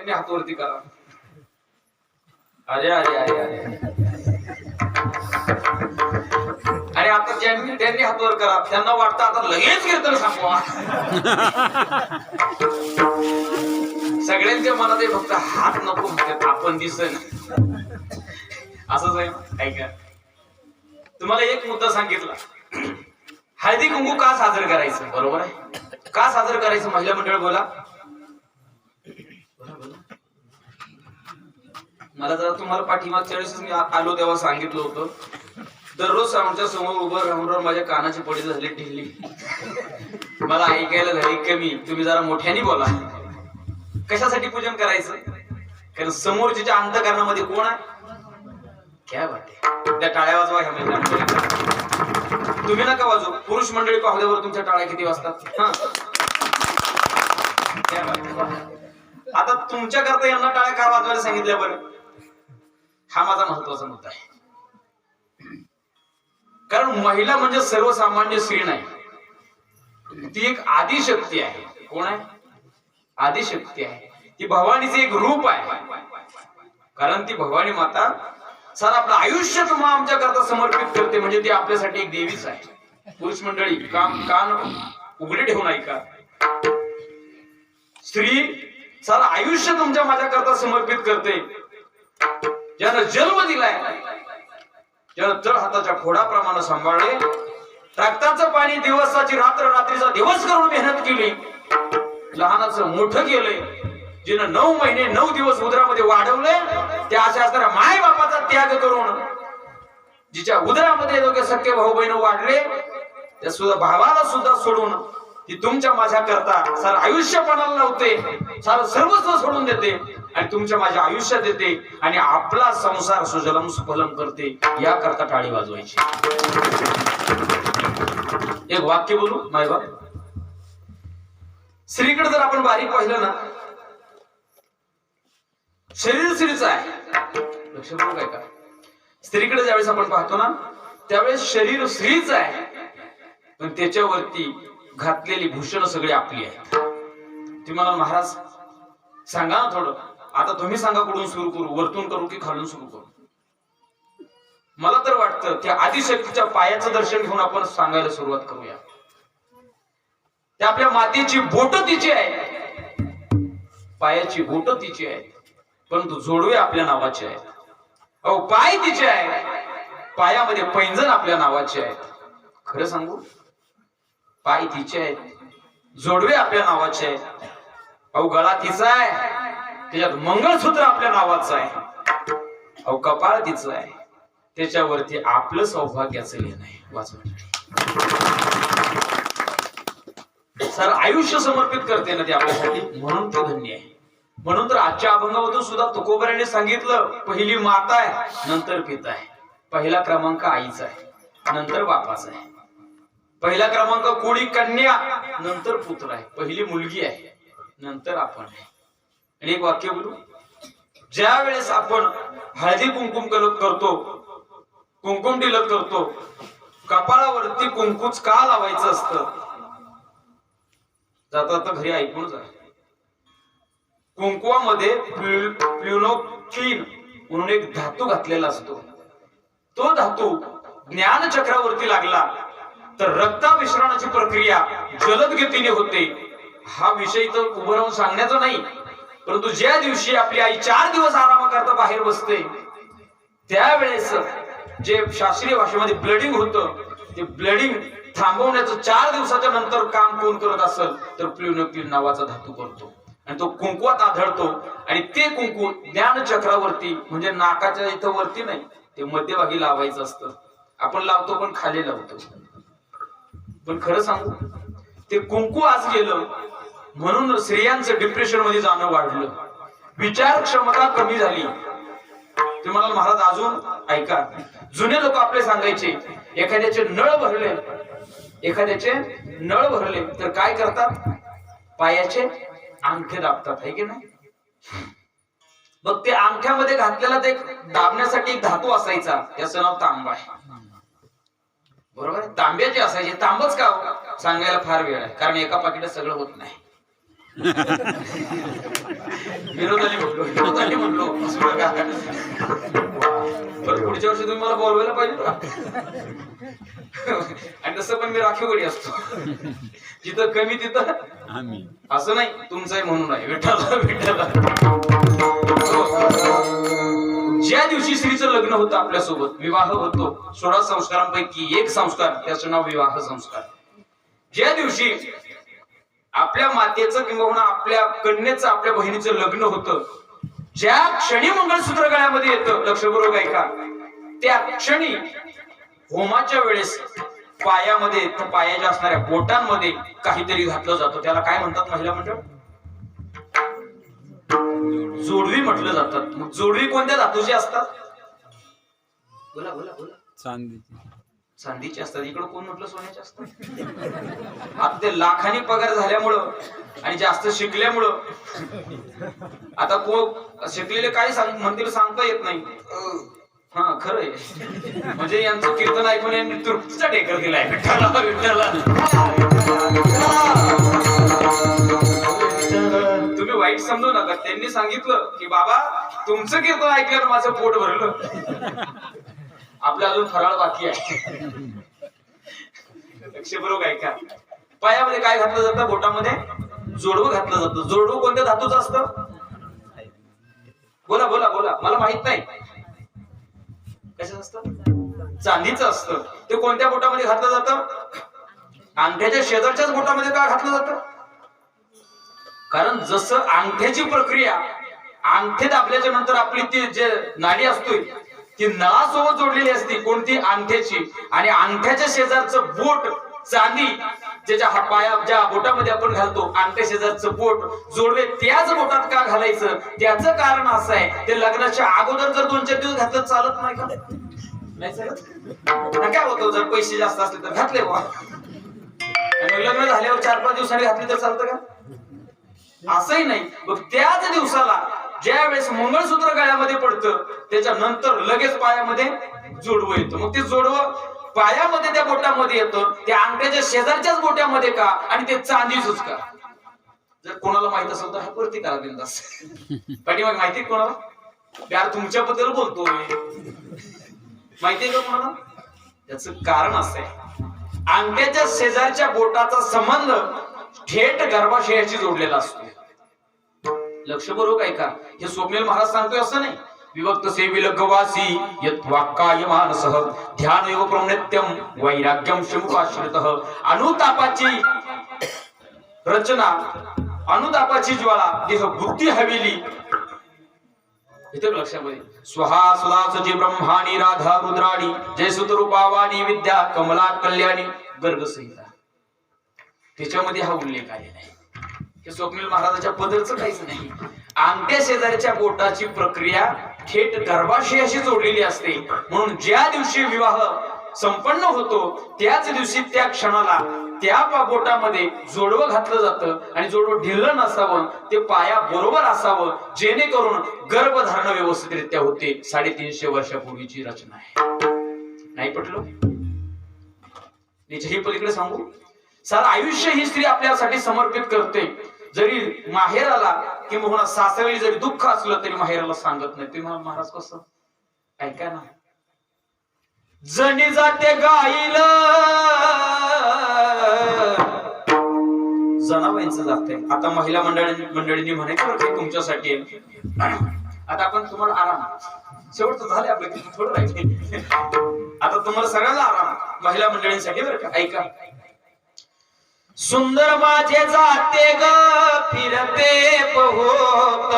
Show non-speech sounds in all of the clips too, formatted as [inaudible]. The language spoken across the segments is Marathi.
त्यांनी हातवरती करा. अरे अरे अरे अरे. अरे आता ज्यांनी त्यांनी हातवर करा. त्यांना वाटतं आता लगेच कीर्तन सांगवा सगळ्यांच्या मनात आहे फक्त हात नको म्हणतात आपण दिसन. असंच आहे ऐका. तुम्हाला एक मुद्दा सांगितला. हळदी कुंकू का साजरं करायचं? बरोबर आहे? का साजरं करायचं? महिला मंडळ बोला. मला जरा तुम्हाला पाठीमागच्या वेळेस मी आलो तेव्हा सांगितलं होतं. दररोज आमच्यासमोर उभं राहून राहून माझ्या कानाची पडी झाली ढिली. मला ऐकायला झाली कमी. तुम्ही जरा मोठ्याने बोला. कशासाठी पूजन करायचं? कारण समोरच्या अंतकरणामध्ये कोण आहे? काय वाटते त्या टाळ्या वाजवा ह्या मैदानामध्ये तुम्ही नका वाजू पुरुष मंडळी पाहुल्यावर तुमच्या टाळ्या किती वाजतात? हा. काय वाटते? आता तुमच्याकरता यांना टाळ्या का वाजवायला सांगितल्या बरं? हा माझा महत्त्वाचा मुद्दा आहे. कारण महिला म्हणजे सर्वसामान्य स्त्री नाही. ती एक आदिशक्ती आहे. कोण आहे? आदिशक्ती आहे. ती भवानीचे एक रूप आहे. कारण ती भवानी माता सर आपलं आयुष्य तुम्हा आमच्या करता समर्पित करते. म्हणजे ती आपल्यासाठी एक देवीच आहे. पुरुष मंडळी काम कान उघडे ठेवून ऐका. स्त्री सारा आयुष्य तुमच्या माझ्या करता समर्पित करते. ज्यानं जन्म दिलाय ज्यानं तळ हाताच्या खोडाप्रमाणे सांभाळले रक्ताचं पाणी दिवसाची रात्र रात्रीचा दिवस करून मेहनत केली लहानाचं मोठं केलंय जिनं नऊ महिने नऊ दिवस उदरामध्ये वाढवले त्या अशा असणाऱ्या माय बापाचा त्याग करून जिच्या उदरामध्ये दोघे सख्खे भाऊ बहिण वाढले त्या सुद्धा भावाला सुद्धा सोडून की तुमच्या माझ्या करता सार आयुष्य पणाला लावते सार सर्वस्व सोडून देते आणि तुमच्या माझ्या आयुष्यात येते आणि आपला संसार सुजलम सुफलम करते या करता टाळी वाजवायची. एक वाक्य बोलू माय बाप स्त्रीकडे जर आपण बारीक पाहिलं ना शरीर स्त्रीचं आहे. लक्ष काय का? स्त्रीकडे ज्यावेळेस आपण पाहतो ना त्यावेळेस शरीर स्त्रीच आहे. पण त्याच्यावरती घातलेली भूषण सगळी आपली आहेत. ती मला महाराज सांगा ना थोडं. आता तुम्ही सांगा कुठून सुरू करू? वरतून करू की खालून सुरू करू? मला तर वाटतं त्या आदिशक्तीच्या पायाचं दर्शन घेऊन आपण सांगायला सुरुवात करूया. त्या आपल्या मातेची बोट तिची आहे पायाची बोट तिची आहेत. परंतु जोडवे आपल्या नावाचे आहेत. अहो पाय तिचे आहे पायामध्ये पैंजण आपल्या नावाचे आहेत. खरं सांगू? पाय तिचे आहेत. जोडवे आपल्या नावाचे आहेत. अहो गळा तिचा आहे. त्याच्यात मंगळसूत्र आपल्या नावाचं आहे. अहो कपाळ तिचं आहे. त्याच्यावरती आपलं सौभाग्याचं लिहिण आहे. वाचवण म्हणजे. सर आयुष्य समर्पित करते ना ते आपल्यासाठी. म्हणून ते धन्य आहे. म्हणून तर आजच्या अभंगामधून सुद्धा तुकोबऱ्याने सांगितलं पहिली माता आहे नंतर पिता आहे. पहिला क्रमांक आईचा आहे. नंतर बापाचा आहे. पहिला क्रमांक कोळी कन्या नंतर पुत्र आहे. पहिली मुलगी आहे नंतर आपण आहे. आणि एक वाक्य बोलू. ज्या वेळेस आपण हळदी कुंकुम करतो कुंकुम टिलत करतो कपाळावरती कुंकूच का लावायचं असतं? जाता आता घरी ऐकून जा. कुंकुवामध्ये प्ल्युनोक्लिन म्हणून एक धातू घातलेला असतो. तो धातू ज्ञान चक्रावरती लागला. तर रक्ताभिसरणाची प्रक्रिया जलद गतीने होते. हा विषय तर उभं राहून सांगण्याचा नाही परंतु ज्या दिवशी आपली आई चार दिवस आरामाकरता बाहेर बसते त्यावेळेस जे शास्त्रीय भाषेमध्ये ब्लडिंग होतं ते ब्लडिंग थांबवण्याचं चार दिवसाच्या नंतर काम कोण करत असेल तर प्ल्युनोक्लिन नावाचा धातू करतो. आणि तो कुंकुवात आढळतो आणि ते कुंकू ज्ञान चक्रावरती म्हणजे नाकाच्या इथं वरती नाही ते मध्यभागी लावायचं असतं. आपण लावतो पण खाली लावतो. पण खरं सांगू ते कुंकू आज गेलं म्हणून स्त्रियांचं डिप्रेशनमध्ये जाणं वाढलं. विचार क्षमता कमी झाली. ते म्हणाल महाराज अजून ऐका. जुने लोक आपले सांगायचे एखाद्याचे नळ भरले एखाद्याचे नळ भरले तर काय करतात? पायाचे अंगठे दाबतात आहे की नाही? मग ते अंगठ्यामध्ये घातलेला ते दाबण्यासाठी एक धातू असायचा त्याचं नाव तांबा आहे. बरोबर? तांब्याचे असायचे तांबच का? सांगायला फार वेळ आहे कारण एका पाकिटात सगळं होत नाही विरोधाने म्हणलो असं नका. बरं पुढच्या वर्षी तुम्ही मला बोलवायला पाहिजे का? आणि तसं पण मी राखीवडी असतो जिथं कमी तिथं असं नाही तुमचंही म्हणून आहे विठ्ठल विठ्ठल ज्या दिवशी स्त्रीचं लग्न होतं आपल्यासोबत विवाह होतो सोळा संस्कारांपैकी एक संस्कार त्याचं नाव विवाह संस्कार. ज्या दिवशी आपल्या मातेचं किंवा आपल्या कन्येचं आपल्या बहिणीचं लग्न होतं ज्या क्षणी मंगळसूत्र गळ्यामध्ये येतं लक्षपूर्वक ऐका त्या क्षणी होमाच्या वेळेस पायामध्ये पायाच्या असणाऱ्या बोटांमध्ये काहीतरी घातलं जातं. त्याला काय म्हणतात महिला मंडळ? जोडवी म्हटलं जातात. मग जोडवी कोणत्या धातूची असतात? बोला बोला बोला. चांदीची. चांदीची असतात. इकडं कोण म्हटलं सोन्याचे असतात? आता ते लाखांनी पगार झाल्यामुळं आणि जास्त शिकल्यामुळं. आता को शिकलेले काय सांग म्हणतील सांगता येत नाही. हा खरंय. म्हणजे यांचं कीर्तन ऐकून यांनी तृप्तीचा ढेकर दिलाय. विठ्ठला विठ्ठला वाईट समजू नका. त्यांनी सांगितलं की बाबा तुमचं कीर्तन ऐकल्यावर माझं पोट भरलं. आपलं अजून फराळ बाकी आहे. लक्षपूर्वक ऐका पायामध्ये काय घातलं जातं? बोटामध्ये जोडवं घातलं जातं. जोडवं कोणत्या धातूचं असतं? बोला बोला बोला. मला माहीत नाही. कशाचं असतं? चांदीचं असतं. ते कोणत्या बोटामध्ये घातलं जातं? अंगठ्याच्या शेजारच्याच बोटामध्ये का घातलं जातं? कारण जसं अंगठ्याची प्रक्रिया अंगठे दाबल्याच्या नंतर आपली ती जे नाडी असतोय ती नळासोबत जोडलेली असते कोणती? अंगठ्याची. आणि अंगठ्याच्या शेजारचं बोट चांदी ज्याच्या हा पाया ज्या बोटामध्ये आपण घालतो अंगठ्या शेजारचं बोट जोडवे त्याच बोटात का घालायचं? त्याचं कारण असं आहे ते लग्नाच्या अगोदर जर दोन चार दिवस घातलं चालत नाही का? नाही चालत? काय होतं? जर पैसे जास्त असले तर घातले बुवा. लग्न झाल्यावर चार पाच दिवसांनी घातली तर चालतं का? असंही नाही. मग त्याच दिवसाला ज्या वेळेस मंगळसूत्र गळ्यामध्ये पडतं त्याच्यानंतर लगेच पायामध्ये जोडवं येतं. मग ते जोडवं पायामध्ये त्या बोटामध्ये येतं त्या अंगठ्याच्या शेजारच्याच बोटामध्ये का आणि ते चांदीच का जर कोणाला माहीत असेल तर हा वरती करा बिंदास. [laughs] पाठीमाग माहिती कोणाला? यार तुमच्याबद्दल बोलतोय. माहितीये का कोणाला? त्याच कारण असं आहे. अंगठ्याच्या शेजारच्या बोटाचा संबंध थेट गर्भाशयाशी जोडलेला असतो. लक्षपूर्वक ऐका हे स्वप्नील महाराज सांगतोय असं नाही. विभक्त सेवी लघवासी यत् वाक्काय मानसः ध्यान योग प्रमनित्यम वैराग्यम शमुपाश्रित. अनुतापाची रचना अनुतापाची ज्वाला देह बुद्धी हवेली. इथे लक्षामध्ये. स्वहा सुदासची ब्रह्माणी राधा रुद्राणी जयसुत रूपावाणी विद्या कमला कल्याणी गर्ग संहिता त्याच्यामध्ये हा उल्लेख आलेला आहे. हे स्वप्नील महाराजाच्या बदलच काहीच नाही. अंगठ्या शेजारच्या बोटाची प्रक्रिया थेट गर्भाशयाशी जोडलेली असते. म्हणून ज्या दिवशी विवाह संपन्न होतो त्याच दिवशी त्या क्षणाला त्या बोटामध्ये जोडवं घातलं जातं आणि जोडवं ढिल्लं नसावं ते पाया बरोबर असावं जेणेकरून गर्भधारण व्यवस्थितरित्या होते. साडेतीनशे वर्षापूर्वीची रचना आहे. नाही पटलं? हे पलीकडे सांगू? सारं आयुष्य ही स्त्री आपल्यासाठी समर्पित करते. जरी माहेराला किंवा सासरी जरी दुःख असलं तरी माहेराला सांगत नाही. ते महाराज कसं? ऐका ना. जणी जाते गाईल. जनाबाईंचं जाते. आता महिला मंडळी मंडळींनी म्हणायचं बरं तुमच्यासाठी आता आपण तुम्हाला आराम. शेवटचं झाले आपलं थोडं राहिले आता तुम्हाला सगळ्यांना आराम. महिला मंडळींसाठी बरं का ऐका. सुंदर माझे जाते ग फिरते पहोत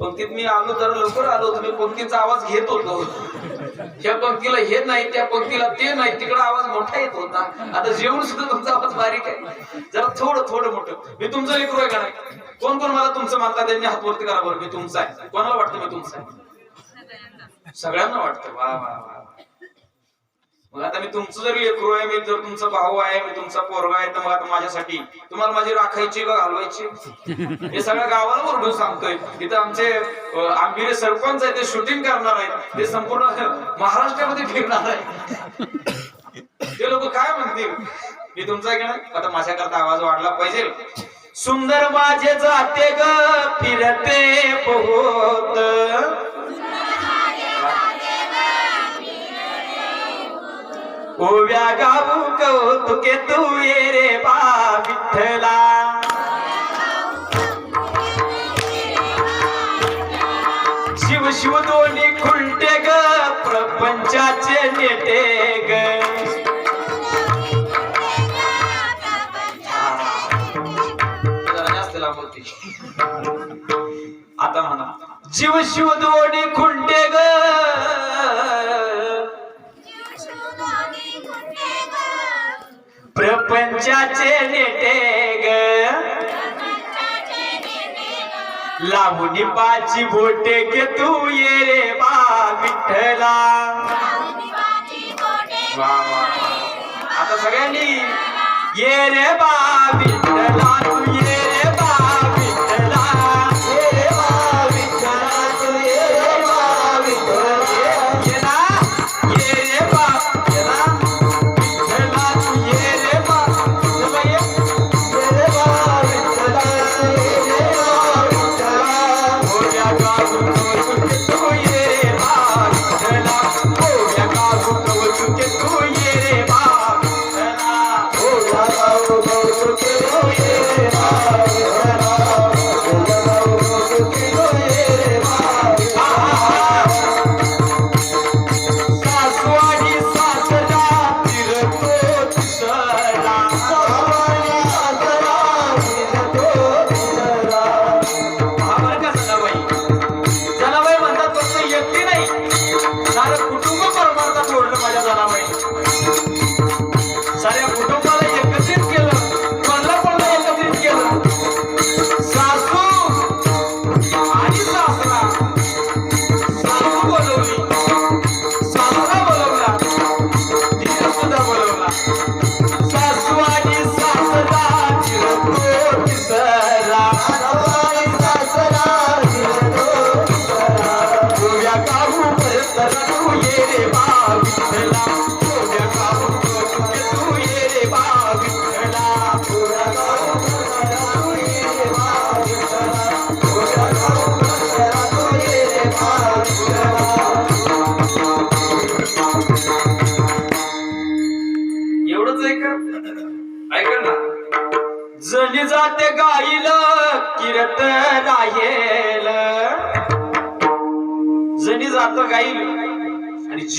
पंक्तीत मी आलो जरा लवकर आलो तुम्ही पंक्तीचा आवाज घेत होतो. त्या पंक्तीला हे नाही त्या पंक्तीला ते नाही तिकडे आवाज मोठा येत होता. आता जेवण सुद्धा तुमचा आवाज बारीक आहे. जरा थोडं थोडं मोठं. मी तुमचं लेकरू आहे का नाही? कोण कोण मला तुमचं मानता त्यांनी हातवरती करा बरं मी तुमचा आहे. कोणाला वाटतं मी तुमचा आहे? सगळ्यांना वाटतं. वा वा वा मग आता मी तुमचं जर लेकरू आहे मी जर तुमचा भाऊ आहे मी तुमचा पोरगा आहे तर मग आता माझ्यासाठी तुम्हाला माझी राखायची का घालवायची? हे सगळ्या गावाला ओरडून सांगतोय. इथं आमचे आंबिरे सरपंच आहे ते शूटिंग करणार आहेत. ते संपूर्ण महाराष्ट्रामध्ये फिरणार आहे ते लोक काय म्हणतील? मी तुमचा घेणार आता माझ्याकरता आवाज वाढला पाहिजे. सुंदर माझे जाते ग फिरते बहुत ओव्या गाऊ कौतुके तू ये रे बा विठ्ठला. शिव शिव दोन्ही खुलटे ग प्रपंचाचे नेटे शिव शिव दोन्ही खुंटे ग. प्रपंचाचे नेटे ग. लावणी पाची बोटे के तू ये रे बा विठ्ठला. वा वा. आता सगळ्यांनी ये रे बा विठ्ठला. सासवाडी सासरा फिरतो तिसरा.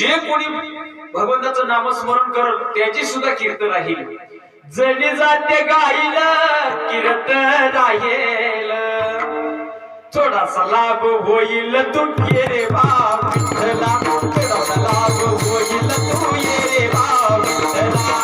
जे कोणी भगवंताचं नामस्मरण करल त्याची सुद्धा कीर्त राहील जणी जाते गाईल किरत राहील. थोडासा लाभ होईल तू ये रे बा विठ्ठला थोडासा लाभ होईल तू ये रे बा विठ्ठला